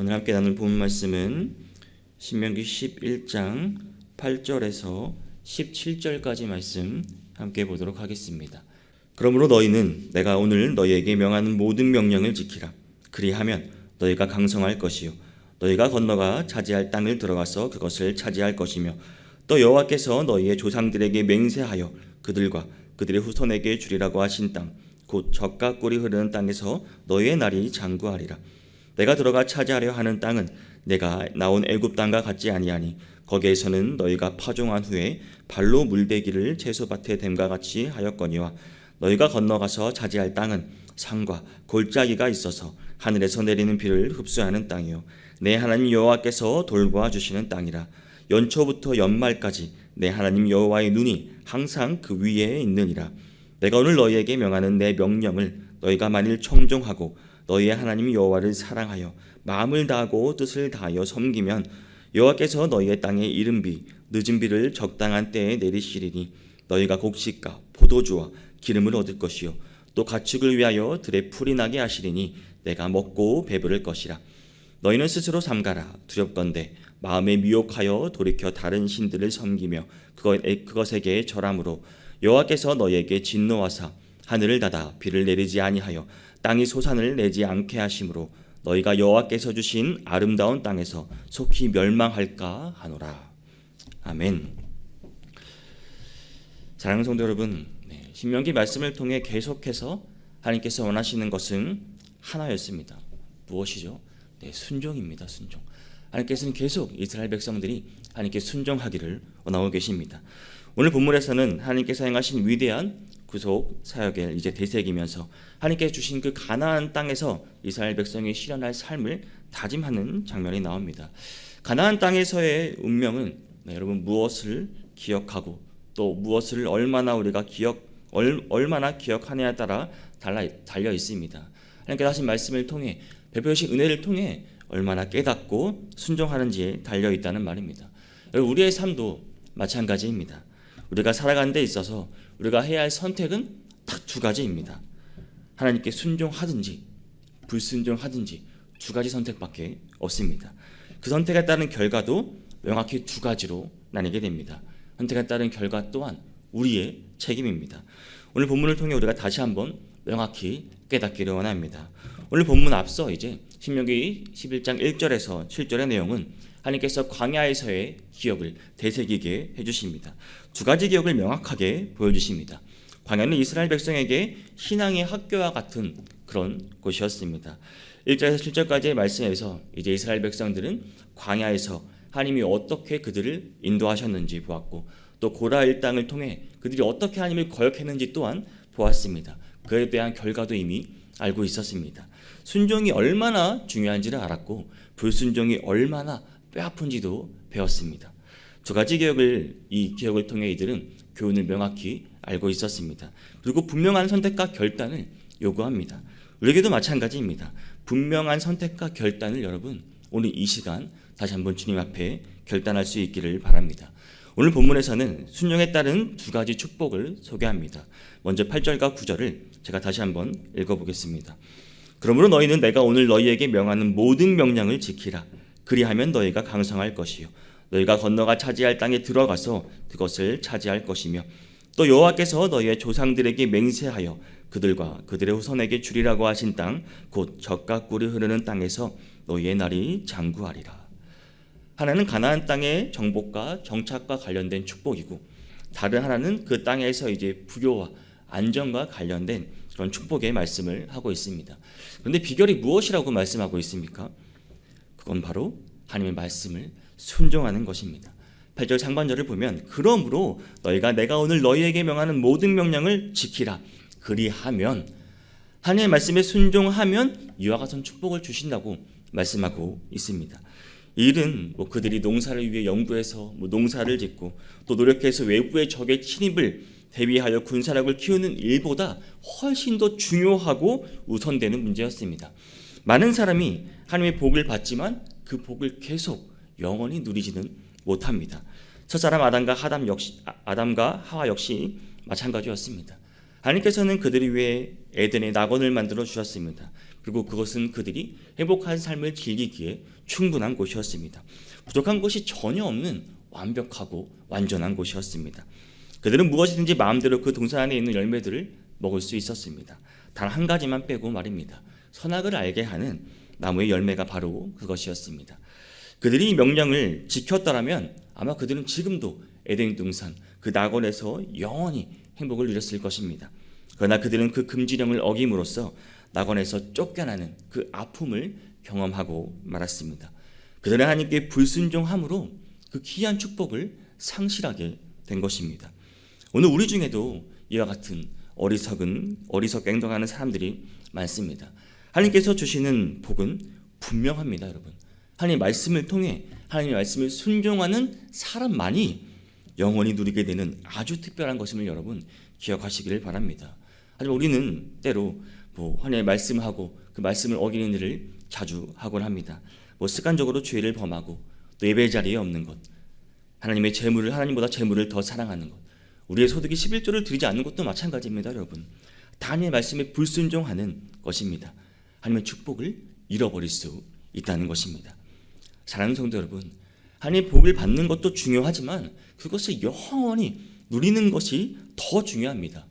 오늘 함께 나눌 본 말씀은 신명기 11장 8절에서 17절까지 말씀 함께 보도록 하겠습니다. 그러므로 너희는 내가 오늘 너희에게 명하는 모든 명령을 지키라. 그리하면 너희가 강성할 것이요 너희가 건너가 차지할 땅을 들어가서 그것을 차지할 것이며 또 여호와께서 너희의 조상들에게 맹세하여 그들과 그들의 후손에게 주리라고 하신 땅곧 젖과 꿀이 흐르는 땅에서 너희의 날이 장구하리라. 내가 들어가 차지하려 하는 땅은 내가 나온 애굽 땅과 같지 아니하니 거기에서는 너희가 파종한 후에 발로 물대기를 채소밭에 댐과 같이 하였거니와 너희가 건너가서 차지할 땅은 산과 골짜기가 있어서 하늘에서 내리는 비를 흡수하는 땅이요. 내 하나님 여호와께서 돌보아 주시는 땅이라. 연초부터 연말까지 내 하나님 여호와의 눈이 항상 그 위에 있느니라. 내가 오늘 너희에게 명하는 내 명령을 너희가 만일 청종하고 너희의 하나님 여호와를 사랑하여 마음을 다하고 뜻을 다하여 섬기면 여호와께서 너희의 땅에 이른 비 늦은 비를 적당한 때에 내리시리니 너희가 곡식과 포도주와 기름을 얻을 것이요 또 가축을 위하여 들에 풀이 나게 하시리니 내가 먹고 배부를 것이라. 너희는 스스로 삼가라. 두렵건대 마음에 미혹하여 돌이켜 다른 신들을 섬기며 그것, 그것에게 절함으로 여호와께서 너희에게 진노하사 하늘을 닫아 비를 내리지 아니하여 땅이 소산을 내지 않게 하심으로 너희가 여호와께서 주신 아름다운 땅에서 속히 멸망할까 하노라. 아멘. 사랑하는 성도 여러분, 네, 신명기 말씀을 통해 계속해서 하나님께서 원하시는 것은 하나였습니다. 무엇이죠? 네, 순종입니다. 순종. 하나님께서는 계속 이스라엘 백성들이 하나님께 순종하기를 원하고 계십니다. 오늘 본문에서는 하나님께서 행하신 위대한 구속 사역을 이제 되새기면서 하나님께 주신 그 가나안 땅에서 이스라엘 백성이 실현할 삶을 다짐하는 장면이 나옵니다. 가나안 땅에서의 운명은 네, 여러분 무엇을 기억하고 또 무엇을 얼마나 우리가 기억 얼, 얼마나 기억하느냐에 따라 달라, 달려 있습니다. 하나님께서 하신 말씀을 통해 베푸신 은혜를 통해 얼마나 깨닫고 순종하는지에 달려 있다는 말입니다. 우리의 삶도 마찬가지입니다. 우리가 살아가는 데 있어서 우리가 해야 할 선택은 딱 두 가지입니다. 하나님께 순종하든지 불순종하든지 두 가지 선택밖에 없습니다. 그 선택에 따른 결과도 명확히 두 가지로 나뉘게 됩니다. 선택에 따른 결과 또한 우리의 책임입니다. 오늘 본문을 통해 우리가 다시 한번 명확히 깨닫기를 원합니다. 오늘 본문 앞서 이제 신명기 11장 1절에서 7절의 내용은 하나님께서 광야에서의 기억을 되새기게 해주십니다. 두 가지 기억을 명확하게 보여주십니다. 광야는 이스라엘 백성에게 신앙의 학교와 같은 그런 곳이었습니다. 1절에서 7절까지의 말씀에서 이제 이스라엘 백성들은 광야에서 하나님이 어떻게 그들을 인도하셨는지 보았고 또 고라 일당을 통해 그들이 어떻게 하나님을 거역했는지 또한 보았습니다. 그에 대한 결과도 이미 알고 있었습니다. 순종이 얼마나 중요한지를 알았고 불순종이 얼마나 뼈아픈지도 배웠습니다. 두 가지 기억을 이 기억을 통해 이들은 교훈을 명확히 알고 있었습니다. 그리고 분명한 선택과 결단을 요구합니다. 우리에게도 마찬가지입니다. 분명한 선택과 결단을 여러분 오늘 이 시간 다시 한번 주님 앞에 결단할 수 있기를 바랍니다. 오늘 본문에서는 순종에 따른 두 가지 축복을 소개합니다. 먼저 8절과 9절을 제가 다시 한번 읽어보겠습니다. 그러므로 너희는 내가 오늘 너희에게 명하는 모든 명령을 지키라. 그리하면 너희가 강성할 것이요 너희가 건너가 차지할 땅에 들어가서 그것을 차지할 것이며 또 여호와께서 너희의 조상들에게 맹세하여 그들과 그들의 후손에게 주리라고 하신 땅 곧 젖과 꿀이 흐르는 땅에서 너희의 날이 장구하리라. 하나는 가나안 땅의 정복과 정착과 관련된 축복이고 다른 하나는 그 땅에서 이제 부요와 안정과 관련된 그런 축복의 말씀을 하고 있습니다. 그런데 비결이 무엇이라고 말씀하고 있습니까? 그건 바로 하나님의 말씀을 순종하는 것입니다. 8절 상반절을 보면 그러므로 너희가 내가 오늘 너희에게 명하는 모든 명령을 지키라. 그리하면 하나님의 말씀에 순종하면 이와 같은 축복을 주신다고 말씀하고 있습니다. 일은 뭐 그들이 농사를 위해 연구해서 뭐 농사를 짓고 또 노력해서 외부의 적의 침입을 대비하여 군사력을 키우는 일보다 훨씬 더 중요하고 우선되는 문제였습니다. 많은 사람이 하나님의 복을 받지만 그 복을 계속 영원히 누리지는 못합니다. 첫 사람 아담과 하담 역시 아담과 하와 역시 마찬가지였습니다. 하나님께서는 그들이 위해 에덴의 낙원을 만들어 주셨습니다. 그리고 그것은 그들이 행복한 삶을 즐기기에 충분한 곳이었습니다. 부족한 것이 전혀 없는 완벽하고 완전한 곳이었습니다. 그들은 무엇이든지 마음대로 그 동산 안에 있는 열매들을 먹을 수 있었습니다. 단 한 가지만 빼고 말입니다. 선악을 알게 하는 나무의 열매가 바로 그것이었습니다. 그들이 이 명령을 지켰더라면 아마 그들은 지금도 에덴 동산 그 낙원에서 영원히 행복을 누렸을 것입니다. 그러나 그들은 그 금지령을 어김으로써 낙원에서 쫓겨나는 그 아픔을 경험하고 말았습니다. 그들은 하나님께 불순종함으로 그 귀한 축복을 상실하게 된 것입니다. 오늘 우리 중에도 이와 같은 어리석은 어리석게 행동하는 사람들이 많습니다. 하나님께서 주시는 복은 분명합니다, 여러분. 하나님 말씀을 통해 하나님의 말씀을 순종하는 사람만이 영원히 누리게 되는 아주 특별한 것임을 여러분 기억하시기를 바랍니다. 하지만 우리는 때로 뭐 하나님의 말씀하고 그 말씀을 어기는 일을 자주 하곤 합니다. 뭐 습관적으로 죄를 범하고 또 예배 자리에 없는 것, 하나님의 재물을 하나님보다 재물을 더 사랑하는 것, 우리의 소득이 11조를 드리지 않는 것도 마찬가지입니다, 여러분. 다 하나님의 말씀에 불순종하는 것입니다. 하나님의 축복을 잃어버릴 수 있다는 것입니다. 사랑하는 성도 여러분, 하나님의 복을 받는 것도 중요하지만 그것을 영원히 누리는 것이 더 중요합니다.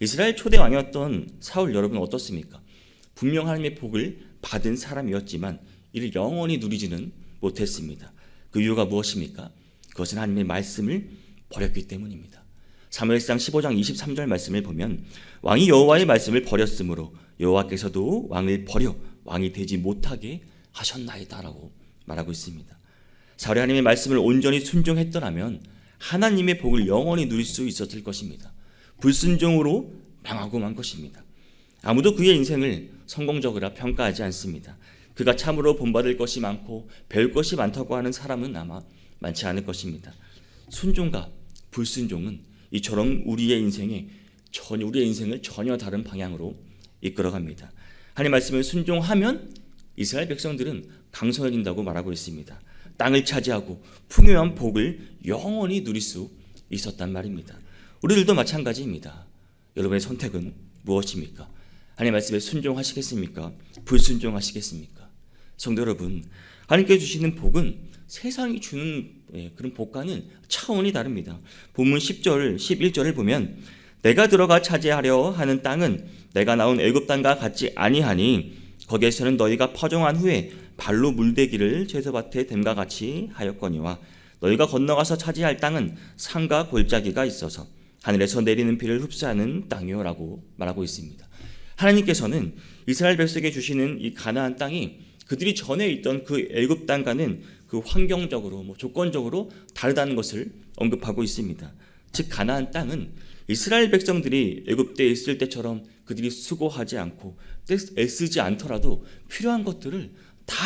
이스라엘 초대 왕이었던 사울 여러분 어떻습니까? 분명 하나님의 복을 받은 사람이었지만 이를 영원히 누리지는 못했습니다. 그 이유가 무엇입니까? 그것은 하나님의 말씀을 버렸기 때문입니다. 사무엘상 15장 23절 말씀을 보면 왕이 여호와의 말씀을 버렸으므로 여호와께서도 왕을 버려 왕이 되지 못하게 하셨나이다라고 말하고 있습니다. 사울이 하나님의 말씀을 온전히 순종했더라면 하나님의 복을 영원히 누릴 수 있었을 것입니다. 불순종으로 망하고 만 것입니다. 아무도 그의 인생을 성공적이라 평가하지 않습니다. 그가 참으로 본받을 것이 많고 배울 것이 많다고 하는 사람은 아마 많지 않을 것입니다. 순종과 불순종은 이처럼 우리의 인생에 전혀 우리의 인생을 전혀 다른 방향으로 이끌어갑니다. 하나님 말씀을 순종하면 이스라엘 백성들은 강성해진다고 말하고 있습니다. 땅을 차지하고 풍요한 복을 영원히 누릴 수 있었단 말입니다. 우리들도 마찬가지입니다. 여러분의 선택은 무엇입니까? 하나님 말씀에 순종하시겠습니까? 불순종하시겠습니까? 성도 여러분, 하나님께 주시는 복은 세상이 주는 예, 그런 복과는 차원이 다릅니다. 본문 10절, 11절을 보면 내가 들어가 차지하려 하는 땅은 내가 나온 애굽 땅과 같지 아니하니 거기에서는 너희가 퍼정한 후에 발로 물대기를 제사밭에 댐과 같이 하였거니와 너희가 건너가서 차지할 땅은 산과 골짜기가 있어서 하늘에서 내리는 비를 흡수하는 땅이요라고 말하고 있습니다. 하나님께서는 이스라엘 백성에게 주시는 이 가나안 땅이 그들이 전에 있던 그 애굽 땅과는 그 환경적으로 뭐 조건적으로 다르다는 것을 언급하고 있습니다. 즉 가나안 땅은 이스라엘 백성들이 애굽에 있을 때처럼 그들이 수고하지 않고 애쓰지 않더라도 필요한 것들을 다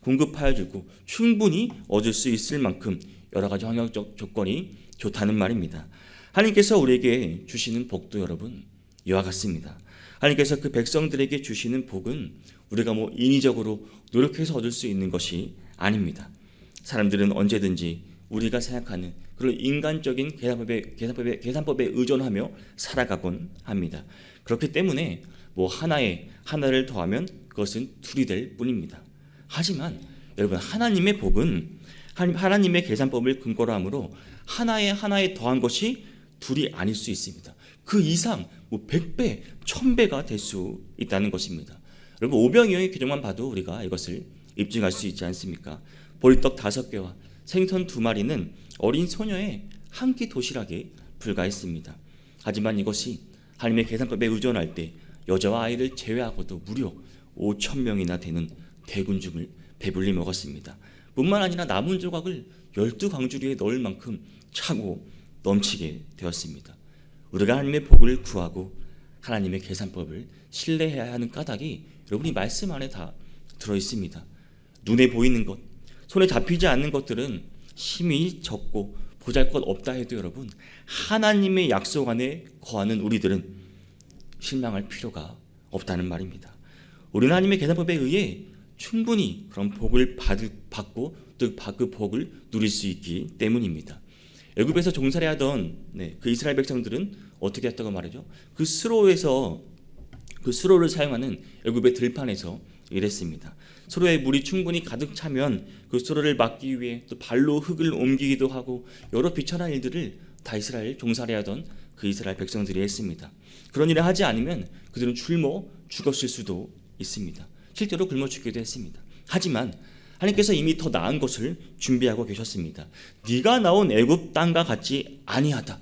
공급하여 주고 충분히 얻을 수 있을 만큼 여러 가지 환경적 조건이 좋다는 말입니다. 하나님께서 우리에게 주시는 복도 여러분 이와 같습니다. 하나님께서 그 백성들에게 주시는 복은 우리가 뭐 인위적으로 노력해서 얻을 수 있는 것이 아닙니다. 사람들은 언제든지 우리가 생각하는 그런 인간적인 계산법에, 계산법에, 계산법에 의존하며 살아가곤 합니다. 그렇기 때문에 뭐 하나에 하나를 더하면 그것은 둘이 될 뿐입니다. 하지만 여러분 하나님의 복은 하나님의 계산법을 근거로 하므로 하나에 하나에 더한 것이 둘이 아닐 수 있습니다. 그 이상 뭐 100배, 1000배가 될 수 있다는 것입니다. 여러분 오병이어의 규정만 봐도 우리가 이것을 입증할 수 있지 않습니까? 보리떡 다섯 개와 생선 두 마리는 어린 소녀의 한 끼 도시락에 불과했습니다. 하지만 이것이 하나님의 계산법에 의존할 때 여자와 아이를 제외하고도 무려 5천 명이나 되는 대군중을 배불리 먹었습니다. 뿐만 아니라 남은 조각을 열두 광주리에 넣을 만큼 차고 넘치게 되었습니다. 우리가 하나님의 복을 구하고 하나님의 계산법을 신뢰해야 하는 까닭이 여러분이 말씀 안에 다 들어 있습니다. 눈에 보이는 것, 손에 잡히지 않는 것들은 힘이 적고 보잘 것 없다 해도 여러분 하나님의 약속 안에 거하는 우리들은 실망할 필요가 없다는 말입니다. 우리는 하나님의 계산법에 의해 충분히 그런 복을 받을, 받고 또 그 복을 누릴 수 있기 때문입니다. 애굽에서 종살이 하던 네, 그 이스라엘 백성들은 어떻게 했다고 말이죠? 그 스로에서 그 수로를 사용하는 애굽의 들판에서 일했습니다. 수로에 물이 충분히 가득 차면 그 수로를 막기 위해 또 발로 흙을 옮기기도 하고 여러 비천한 일들을 다 이스라엘 종살이 하던 그 이스라엘 백성들이 했습니다. 그런 일을 하지 않으면 그들은 굶어 죽었을 수도 있습니다. 실제로 굶어 죽기도 했습니다. 하지만 하나님께서 이미 더 나은 것을 준비하고 계셨습니다. 네가 나온 애굽 땅과 같이 아니하다.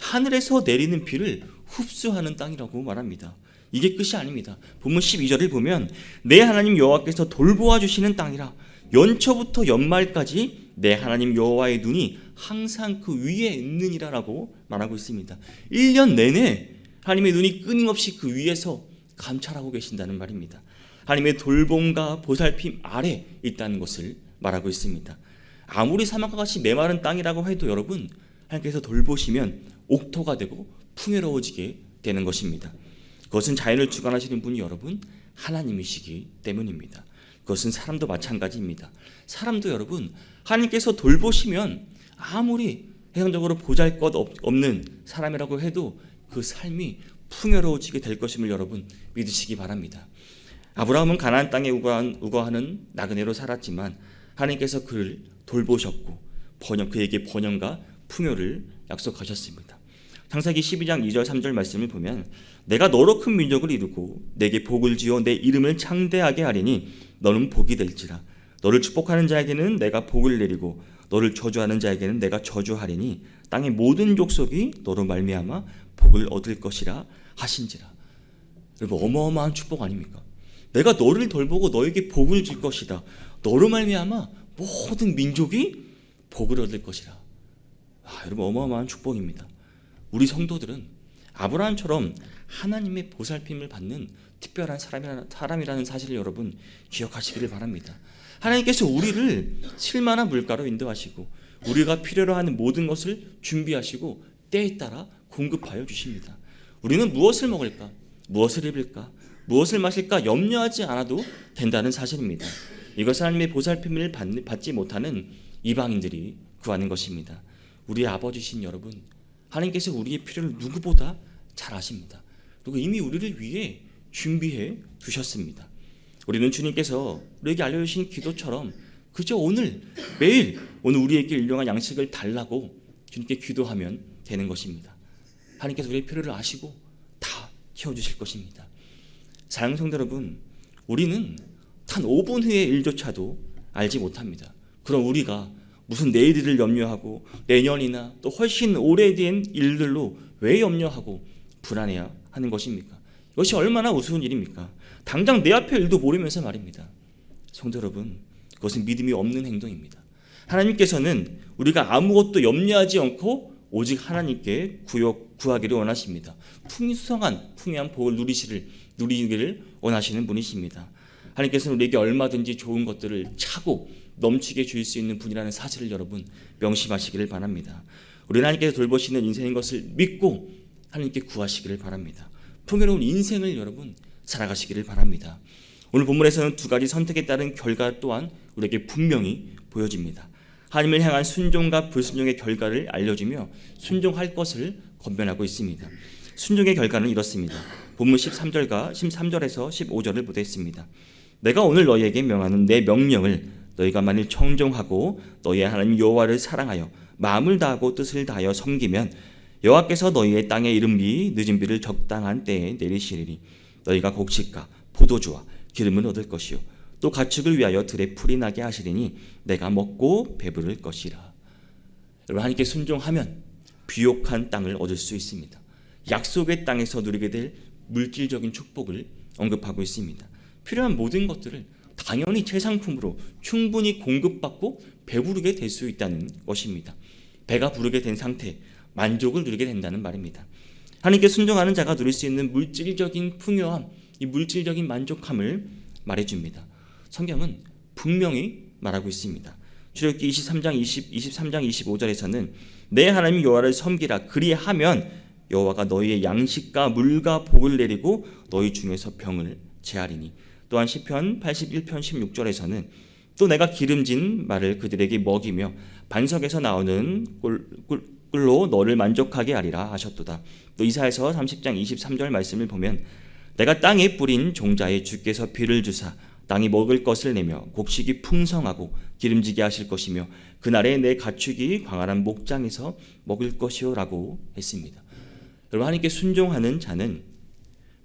하늘에서 내리는 비를 흡수하는 땅이라고 말합니다. 이게 끝이 아닙니다. 본문 12절을 보면 내 하나님 여호와께서 돌보아 주시는 땅이라 연초부터 연말까지 내 하나님 여호와의 눈이 항상 그 위에 있느니라라고 말하고 있습니다. 1년 내내 하나님의 눈이 끊임없이 그 위에서 감찰하고 계신다는 말입니다. 하나님의 돌봄과 보살핌 아래 있다는 것을 말하고 있습니다. 아무리 사막과 같이 메마른 땅이라고 해도 여러분 하나님께서 돌보시면 옥토가 되고 풍요로워지게 되는 것입니다. 그것은 자연을 주관하시는 분이 여러분 하나님이시기 때문입니다. 그것은 사람도 마찬가지입니다. 사람도 여러분 하나님께서 돌보시면 아무리 세상적으로 보잘것 없는 사람이라고 해도 그 삶이 풍요로워지게 될 것임을 여러분 믿으시기 바랍니다. 아브라함은 가나안 땅에 우거하는 나그네로 살았지만 하나님께서 그를 돌보셨고 번영 그에게 번영과 풍요를 약속하셨습니다. 창세기 12장 2절 3절 말씀을 보면 내가 너로 큰 민족을 이루고 내게 복을 지어 내 이름을 창대하게 하리니 너는 복이 될지라 너를 축복하는 자에게는 내가 복을 내리고 너를 저주하는 자에게는 내가 저주하리니 땅의 모든 족속이 너로 말미암아 복을 얻을 것이라 하신지라. 여러분 어마어마한 축복 아닙니까? 내가 너를 돌보고 너에게 복을 줄 것이다. 너로 말미암아 모든 민족이 복을 얻을 것이라. 아, 여러분 어마어마한 축복입니다. 우리 성도들은 아브라함처럼 하나님의 보살핌을 받는 특별한 사람이라는 사실을 여러분 기억하시기를 바랍니다. 하나님께서 우리를 실만한 물가로 인도하시고 우리가 필요로 하는 모든 것을 준비하시고 때에 따라 공급하여 주십니다. 우리는 무엇을 먹을까? 무엇을 입을까? 무엇을 마실까? 염려하지 않아도 된다는 사실입니다. 이것은 하나님의 보살핌을 받지 못하는 이방인들이 구하는 것입니다. 우리 아버지신 여러분, 하나님께서 우리의 필요를 누구보다 잘 아십니다. 그리고 이미 우리를 위해 준비해 두셨습니다. 우리는 주님께서 우리에게 알려주신 기도처럼 그저 오늘 매일 오늘 우리에게 일용한 양식을 달라고 주님께 기도하면 되는 것입니다. 하나님께서 우리의 필요를 아시고 다 키워주실 것입니다. 사랑하는 성도 여러분, 우리는 단 5분 후의 일조차도 알지 못합니다. 그럼 우리가 무슨 내일을 염려하고 내년이나 또 훨씬 오래된 일들로 왜 염려하고 불안해야 하는 것입니까? 이것이 얼마나 우스운 일입니까? 당장 내 앞의 일도 모르면서 말입니다. 성도 여러분, 그것은 믿음이 없는 행동입니다. 하나님께서는 우리가 아무것도 염려하지 않고 오직 하나님께 구역 구하기를 원하십니다. 풍성한 풍요한 복을 누리시를 누리기를 원하시는 분이십니다. 하나님께서는 우리에게 얼마든지 좋은 것들을 차고 넘치게 주실 수 있는 분이라는 사실을 여러분 명심하시기를 바랍니다. 우리 하나님께서 돌보시는 인생인 것을 믿고 하나님께 구하시기를 바랍니다. 풍요로운 인생을 여러분 살아가시기를 바랍니다. 오늘 본문에서는 두 가지 선택에 따른 결과 또한 우리에게 분명히 보여집니다. 하나님을 향한 순종과 불순종의 결과를 알려주며 순종할 것을 권면하고 있습니다. 순종의 결과는 이렇습니다. 본문 13절과 13절에서 15절을 보겠습니다. 내가 오늘 너희에게 명하는 내 명령을 너희가 만일 청종하고 너희의 하나님 여호와를 사랑하여 마음을 다하고 뜻을 다하여 섬기면 여호와께서 너희의 땅에 이른 비 늦은 비를 적당한 때에 내리시리니 너희가 곡식과 포도주와 기름을 얻을 것이요 또 가축을 위하여 들에 풀이 나게 하시리니 내가 먹고 배부를 것이라. 여러분 하나님께 순종하면 비옥한 땅을 얻을 수 있습니다. 약속의 땅에서 누리게 될 물질적인 축복을 언급하고 있습니다. 필요한 모든 것들을 당연히 최상품으로 충분히 공급받고 배부르게 될 수 있다는 것입니다. 배가 부르게 된 상태, 만족을 누리게 된다는 말입니다. 하나님께 순종하는 자가 누릴 수 있는 물질적인 풍요함, 이 물질적인 만족함을 말해줍니다. 성경은 분명히 말하고 있습니다. 출애굽기 23장 20, 23장 25절에서는 내 하나님 여호와를 섬기라 그리하면 여호와가 너희의 양식과 물과 복을 내리고 너희 중에서 병을 제하리니 또한 시편 81편 16절에서는 또 내가 기름진 말을 그들에게 먹이며 반석에서 나오는 꿀, 꿀, 꿀 로 너를 만족하게 하리라 하셨도다. 또 이사에서 30장 23절 말씀을 보면 내가 땅에 뿌린 종자에 주께서 비를 주사 땅이 먹을 것을 내며 곡식이 풍성하고 기름지게 하실 것이며 그날에 내 가축이 광활한 목장에서 먹을 것이요라고 했습니다. 여러분 하나님께 순종하는 자는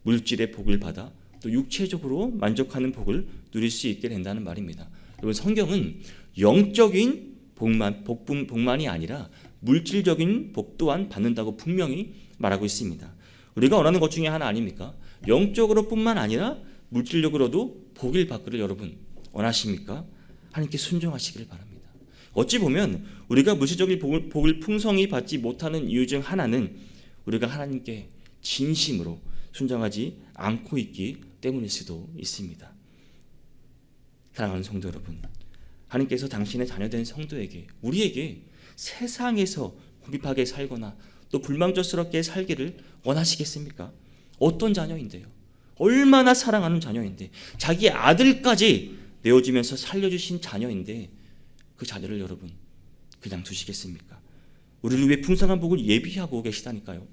물질의 복을 받아 또 육체적으로 만족하는 복을 누릴 수 있게 된다는 말입니다. 여러분 성경은 영적인 복만 복분 복만이 아니라 물질적인 복 또한 받는다고 분명히 말하고 있습니다. 우리가 원하는 것 중에 하나 아닙니까? 영적으로뿐만 아니라 물질적으로도 복을 받기를 여러분 원하십니까? 하나님께 순종하시기를 바랍니다. 어찌 보면 우리가 물질적인 복을, 복을 풍성히 받지 못하는 이유 중 하나는 우리가 하나님께 진심으로 순종하지 않고 있기 때문일 수도 있습니다. 사랑하는 성도 여러분, 하나님께서 당신의 자녀된 성도에게 우리에게 세상에서 고립하게 살거나 또 불망조스럽게 살기를 원하시겠습니까? 어떤 자녀인데요? 얼마나 사랑하는 자녀인데 자기 아들까지 내어주면서 살려주신 자녀인데 그 자녀를 여러분 그냥 두시겠습니까? 우리를 위해 풍성한 복을 예비하고 계시다니까요.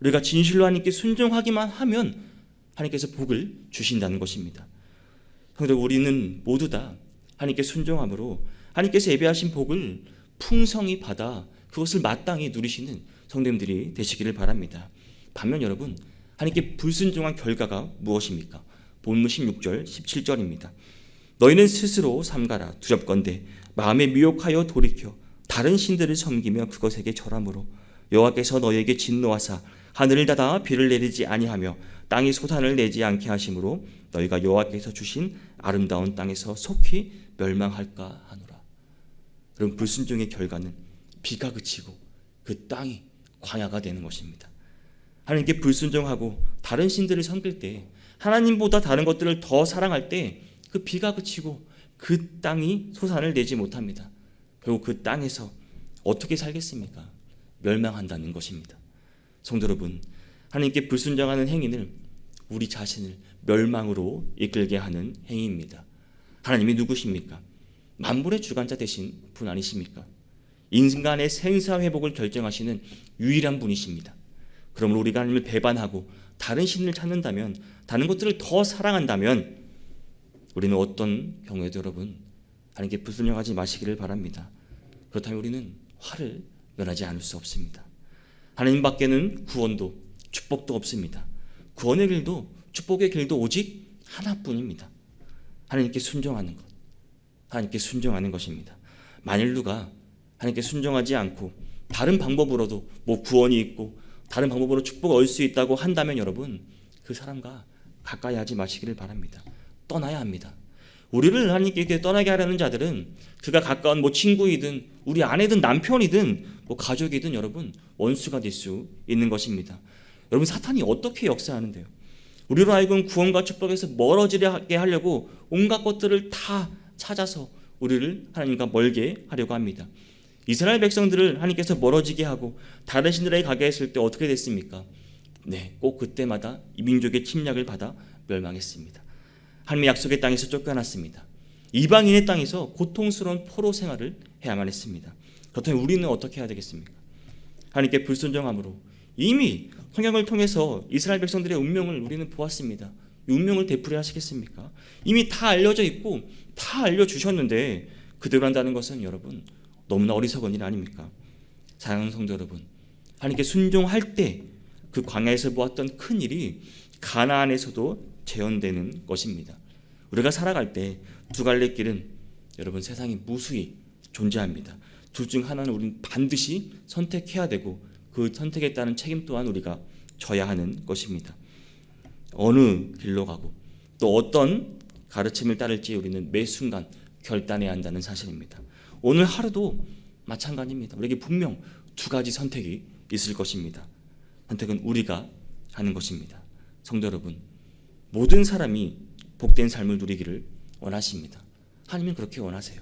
우리가 진실로 하나님께 순종하기만 하면 하나님께서 복을 주신다는 것입니다. 성도 우리는 모두 다 하나님께 순종함으로 하나님께서 예배하신 복을 풍성히 받아 그것을 마땅히 누리시는 성도님들이 되시기를 바랍니다. 반면 여러분 하나님께 불순종한 결과가 무엇입니까? 본문 16절 17절입니다. 너희는 스스로 삼가라 두렵건대 마음에 미혹하여 돌이켜 다른 신들을 섬기며 그것에게 절함으로 여호와께서 너희에게 진노하사 하늘을 닫아 비를 내리지 아니하며 땅이 소산을 내지 않게 하심으로 너희가 여호와께서 주신 아름다운 땅에서 속히 멸망할까 하노라. 그럼 불순종의 결과는 비가 그치고 그 땅이 광야가 되는 것입니다. 하나님께 불순종하고 다른 신들을 섬길 때 하나님보다 다른 것들을 더 사랑할 때 그 비가 그치고 그 땅이 소산을 내지 못합니다. 결국 그 땅에서 어떻게 살겠습니까? 멸망한다는 것입니다. 성도 여러분, 하나님께 불순종하는 행위는 우리 자신을 멸망으로 이끌게 하는 행위입니다. 하나님이 누구십니까? 만물의 주관자 되신 분 아니십니까? 인간의 생사 회복을 결정하시는 유일한 분이십니다. 그러므로 우리가 하나님을 배반하고 다른 신을 찾는다면 다른 것들을 더 사랑한다면 우리는 어떤 경우에도 여러분 하나님께 불순종하지 마시기를 바랍니다. 그렇다면 우리는 화를 면하지 않을 수 없습니다. 하나님 밖에는 구원도 축복도 없습니다. 구원의 길도 축복의 길도 오직 하나뿐입니다. 하나님께 순종하는 것. 하나님께 순종하는 것입니다. 만일 누가 하나님께 순종하지 않고 다른 방법으로도 뭐 구원이 있고 다른 방법으로 축복을 얻을 수 있다고 한다면 여러분 그 사람과 가까이 하지 마시기를 바랍니다. 떠나야 합니다. 우리를 하나님께 떠나게 하려는 자들은 그가 가까운 뭐 친구이든 우리 아내든 남편이든 뭐 가족이든 여러분 원수가 될 수 있는 것입니다. 여러분 사탄이 어떻게 역사하는데요? 우리로 하여금 구원과 축복에서 멀어지게 하려고 온갖 것들을 다 찾아서 우리를 하나님과 멀게 하려고 합니다. 이스라엘 백성들을 하나님께서 멀어지게 하고 다른 신들에게 가게 했을 때 어떻게 됐습니까? 네, 꼭 그때마다 이 민족의 침략을 받아 멸망했습니다. 하나님의 약속의 땅에서 쫓겨났습니다. 이방인의 땅에서 고통스러운 포로 생활을 해야만 했습니다. 그렇다면 우리는 어떻게 해야 되겠습니까? 하나님께 불순종함으로 이미 성경을 통해서 이스라엘 백성들의 운명을 우리는 보았습니다. 이 운명을 되풀이 하시겠습니까? 이미 다 알려져 있고 다 알려주셨는데 그대로 한다는 것은 여러분 너무나 어리석은 일 아닙니까? 사랑하는 성도 여러분 하나님께 순종할 때 그 광야에서 보았던 큰 일이 가나안에서도 재현되는 것입니다. 우리가 살아갈 때 두 갈래 길은 여러분 세상에 무수히 존재합니다. 둘 중 하나는 우리는 반드시 선택해야 되고 그 선택에 따른 책임 또한 우리가 져야 하는 것입니다. 어느 길로 가고 또 어떤 가르침을 따를지 우리는 매 순간 결단해야 한다는 사실입니다. 오늘 하루도 마찬가지입니다. 우리에게 분명 두 가지 선택이 있을 것입니다. 선택은 우리가 하는 것입니다. 성도 여러분, 모든 사람이 복된 삶을 누리기를 원하십니다. 하나님은 그렇게 원하세요.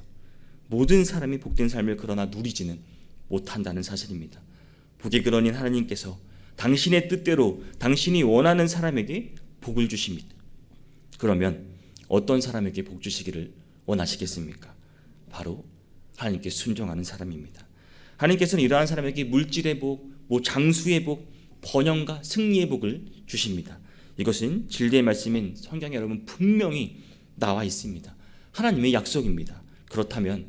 모든 사람이 복된 삶을 그러나 누리지는 못한다는 사실입니다. 복이 그러니 하나님께서 당신의 뜻대로 당신이 원하는 사람에게 복을 주십니다. 그러면 어떤 사람에게 복 주시기를 원하시겠습니까? 바로 하나님께 순종하는 사람입니다. 하나님께서는 이러한 사람에게 물질의 복, 뭐 장수의 복, 번영과 승리의 복을 주십니다. 이것은 진리의 말씀인 성경에 여러분 분명히 나와 있습니다. 하나님의 약속입니다. 그렇다면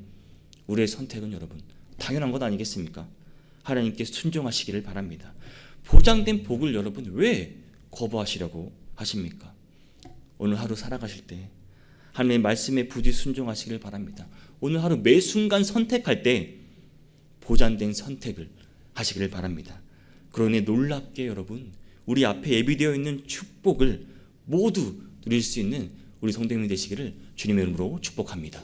우리의 선택은 여러분 당연한 것 아니겠습니까? 하나님께 순종하시기를 바랍니다. 보장된 복을 여러분 왜 거부하시려고 하십니까? 오늘 하루 살아가실 때 하나님의 말씀에 부디 순종하시기를 바랍니다. 오늘 하루 매 순간 선택할 때 보장된 선택을 하시기를 바랍니다. 그러니 놀랍게 여러분 우리 앞에 예비되어 있는 축복을 모두 누릴 수 있는 우리 성도님 되시기를 주님의 이름으로 축복합니다.